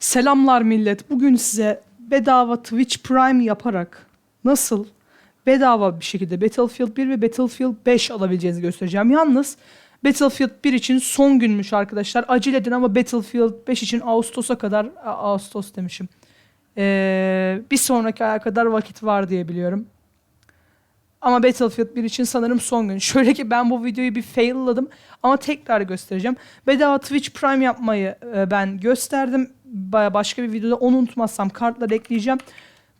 Selamlar millet. Bugün size bedava Twitch Prime yaparak nasıl bedava bir şekilde Battlefield 1 ve Battlefield 5 alabileceğinizi göstereceğim. Yalnız Battlefield 1 için son günmüş arkadaşlar. Acele edin ama Battlefield 5 için Ağustos'a kadar Ağustos demişim. Ee, bir sonraki aya kadar vakit var diye biliyorum. Ama Battlefield 1 için sanırım son gün. Şöyle ki ben bu videoyu bir failladım ama tekrar göstereceğim. Bedava Twitch Prime yapmayı e, ben gösterdim. Başka bir videoda onu unutmazsam kartları ekleyeceğim.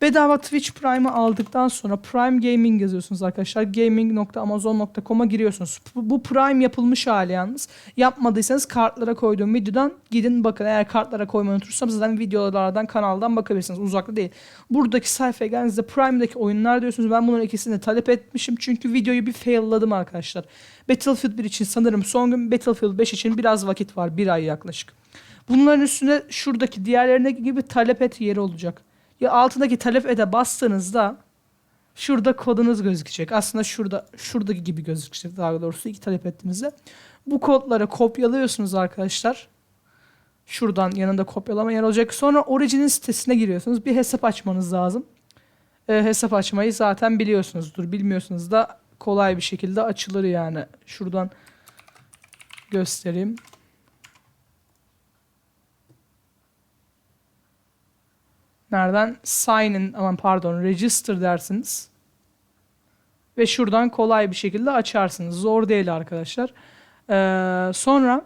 Bedava Twitch Prime'ı aldıktan sonra Prime Gaming yazıyorsunuz arkadaşlar. Gaming.amazon.com'a giriyorsunuz. Bu, Prime yapılmış hali yalnız. Yapmadıysanız kartlara koyduğum videodan gidin bakın. Eğer kartlara koymayı unutursam zaten videolardan kanaldan bakabilirsiniz. Uzakta değil. Buradaki sayfaya geldiğinizde Prime'daki oyunlar diyorsunuz. Ben bunların ikisini de talep etmişim. Çünkü videoyu bir failladım arkadaşlar. Battlefield 1 için sanırım son gün. Battlefield 5 için biraz vakit var. Bir ay yaklaşık. Bunların üstüne şuradaki diğerlerindeki gibi talep et yeri olacak. Ya altındaki talep ete bastığınızda şurada kodunuz gözükecek. Aslında şurada şuradaki gibi gözükecek daha doğrusu iki talep ettiğinizde. Bu kodları kopyalıyorsunuz arkadaşlar. Şuradan yanında kopyalama yer olacak. Sonra Origin'in sitesine giriyorsunuz. Bir hesap açmanız lazım. E, hesap açmayı zaten biliyorsunuzdur. Bilmiyorsunuz da kolay bir şekilde açılır yani. Şuradan göstereyim. Nereden? Sign in, aman pardon, register dersiniz. Ve şuradan kolay bir şekilde açarsınız. Zor değil arkadaşlar. Ee, sonra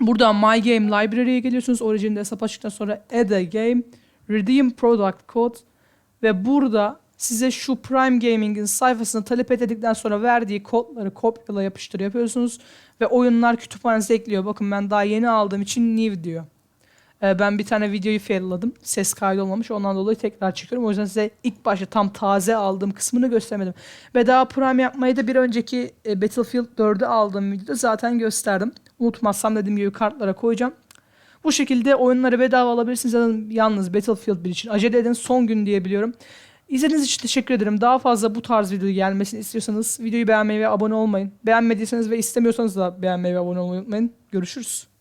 buradan My Game Library'ye geliyorsunuz. Origin'de hesap açtıktan sonra Add a Game, Redeem Product Code ve burada size şu Prime Gaming'in sayfasını talep edildikten sonra verdiği kodları kopyala yapıştır yapıyorsunuz ve oyunlar kütüphanenize ekliyor. Bakın ben daha yeni aldığım için new diyor. Ee, ben bir tane videoyu failladım. Ses kaydı olmamış. Ondan dolayı tekrar çekiyorum. O yüzden size ilk başta tam taze aldığım kısmını göstermedim. Ve daha Prime yapmayı da bir önceki e, Battlefield 4'ü aldığım videoda zaten gösterdim. Unutmazsam dediğim gibi kartlara koyacağım. Bu şekilde oyunları bedava alabilirsiniz. Zaten Yalnız Battlefield 1 için acele edin. Son gün diye biliyorum. İzlediğiniz için teşekkür ederim. Daha fazla bu tarz video gelmesini istiyorsanız videoyu beğenmeyi ve abone olmayın. Beğenmediyseniz ve istemiyorsanız da beğenmeyi ve abone olmayı unutmayın. Görüşürüz.